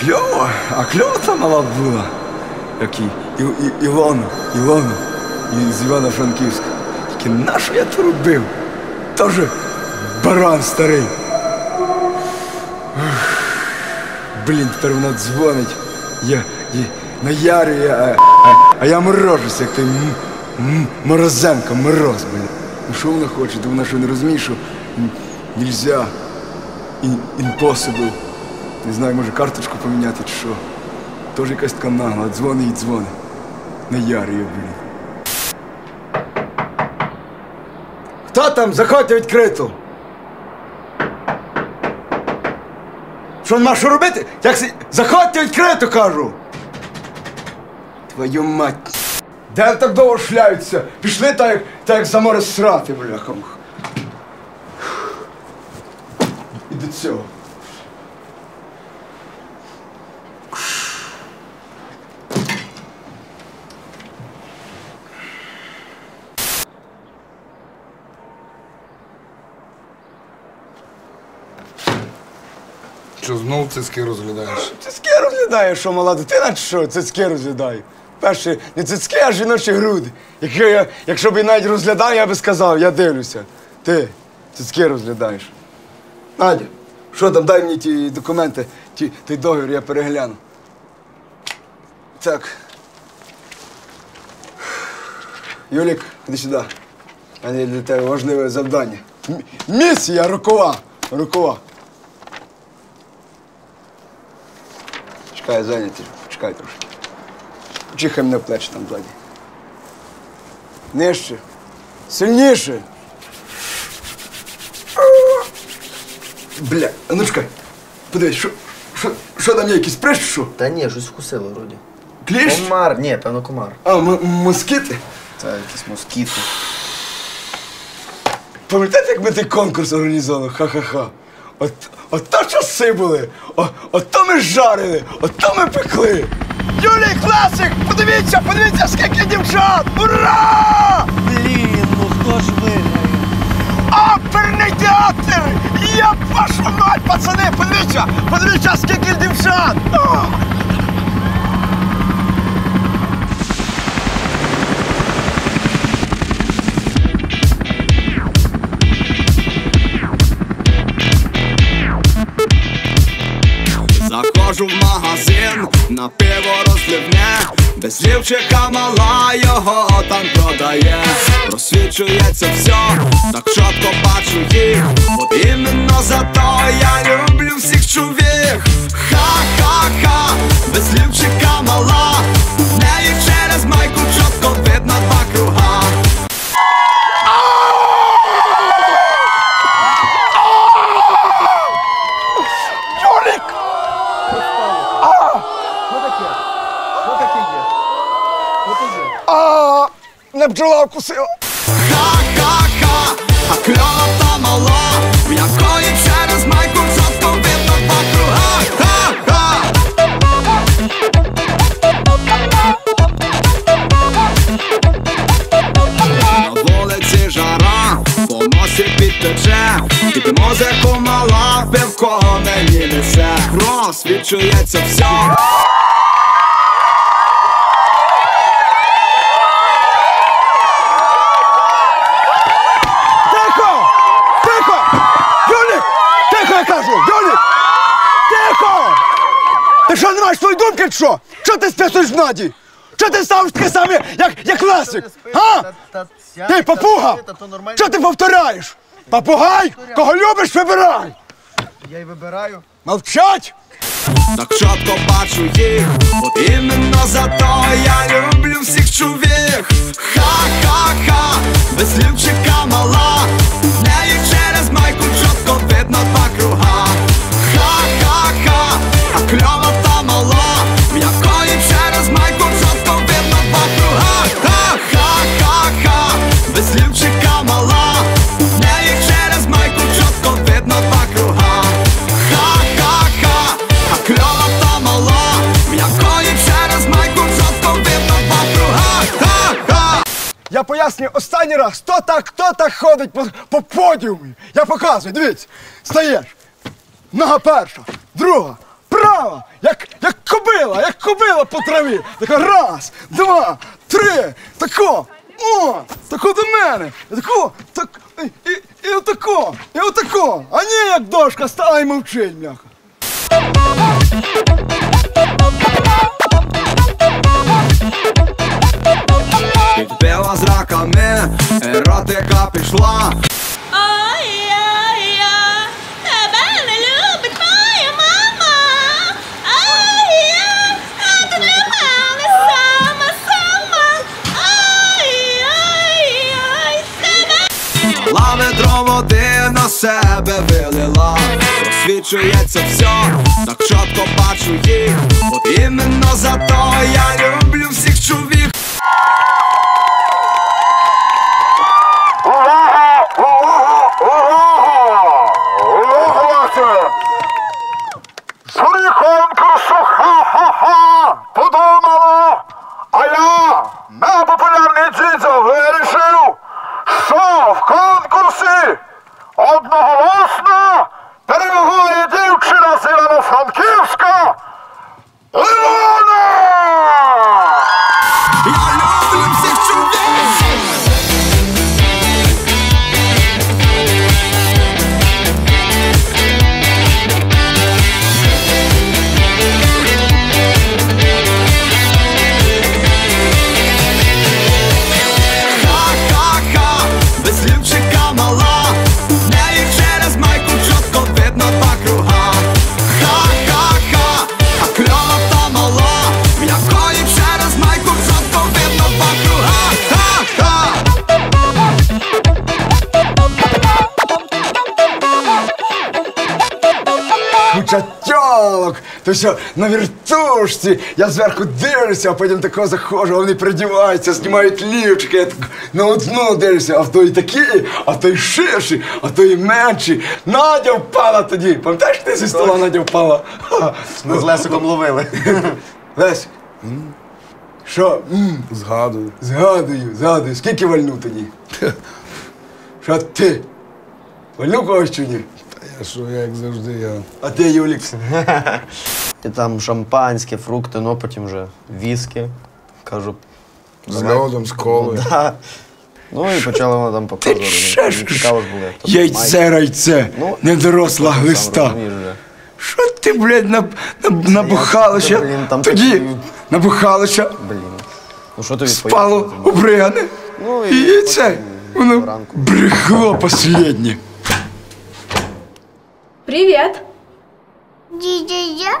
кльово, а кльово та мала була. Як і, і, і, Ілона, Ілона, з Івано-Франківська. Тільки нащо я то робив? Тоже баран старий. Блін, тепер вона дзвонить. Я, я наярює, а, а, а я морожусь, як той м, м, морозенко, мороз, блін. Ну що вона хоче? То вона що не розуміє, що нельзя. Impossible. Не знаю, може карточку поміняти чи що. Тоже якась така нагла, дзвони і дзвони. Наярює, блін. Хто там? Заходьте відкрито. Що нема що робити? Як си... Заходьте відкрито, кажу. Твою мать. Де так довго шляються? Пішли так, як, так, як за море срати, бляха. І до цього. Що знов цицьки розглядаєш? Цицьки розглядає, що мала дитина, чи що? Цицьки розглядає. Перше, не цицьки, а жіночі груди. Якщо, я, якщо б я навіть розглядав, я би сказав, я дивлюся. Ти цицьки розглядаєш. Надя, що там, дай мені ті документи, ті, той договір, я перегляну. Так. Юлік, іди сюди. У для тебе важливе завдання. М- місія рокова. Рокова. Чекай, зайнятий. Чекай трошки. Чихай мене в плечі там ззаді. Нижче. Сильніше. Бля, а ну чекай. Подивись, що, що, що там є, якийсь прищ, що? Та ні, щось вкусило вроді. Кліщ? Комар, ні, певно комар. А, м- москіти? Це якісь москіти. Пам'ятаєте, як ми той конкурс організовували? Ха-ха-ха. От, от то часи були, о, ото ми жарили, ото ми пекли. Юлій Класик, подивіться, подивіться, скільки дівчат! Ура! Блін, ну хто ж виграє? Оперний театр! Я вашу мать, пацани, подивіться, подивіться, скільки дівчат! О! Заходжу в магазин, на пиво розливне, без лівчика мала його там продає, розсвічується все, так чітко бачу їх, от іменно за то я не бджола вкусила. Ха-ха-ха, а та мала, якої через майку чітко видно два круга. Ха-ха! На вулиці жара, по носі підтече, під музику мала, пивко мені несе, розсвічується все. Ти що, не маєш твої думки, чи що? Що ти списуєш в наді? Що ти ставиш таке саме, як, як Лесик? А? Ти папуга! Що ти повторяєш? Попугай? Кого любиш, вибирай! Я й вибираю. Мовчать! Так чітко бачу їх, от іменно за то я люблю всіх чувіх. Ха-ха-ха, без лівчика мала, в неї через майку чітко видно два круга. Я пояснюю останній раз, хто так, хто так ходить по, по подіумі. Я показую, дивіться. Стаєш. Нога перша, друга, права, як, як кобила, як кобила по траві. Така раз, два, три, тако. О, тако до мене. Тако, так, і, і, і отако, і отако. А ні, як дошка стала і мовчить, бляха. Себе вилила. Освічується все, так чітко бачу їх. От іменно за то я люблю то все на вертушці. Я зверху дивлюся, а потім тако заходжу, вони придіваються, знімають лівчики. Я так на одну дивлюся, а в той такі, а в той ширші, а в той менші. Надя впала тоді. Пам'ятаєш, ти зі стола Надя впала? Ха. Ми з Лесиком ловили. Лесь, м? що? М, Згадую. Згадую, згадую. Скільки вальну тоді? Що ти? Вальну когось чи ні? Я що, як завжди, я. А ти, Юлік? І там шампанське, фрукти, ну потім вже віскі. Кажу. З льодом, з колою. Ну, Да. Ну і почали вона там показувати. ще Ну, ж- Цікаво ж було, як то Яйце райце, Ну, недоросла Сам глиста. розумієш вже. Що ти, блядь, наб, наб, набухалося? блін, там Тоді такі- набухалося, Блін. Ну що тобі спало пояснити? обригане. Ну, і, і це, потім воно вранку. брехло последнє. Привіт. Дідя,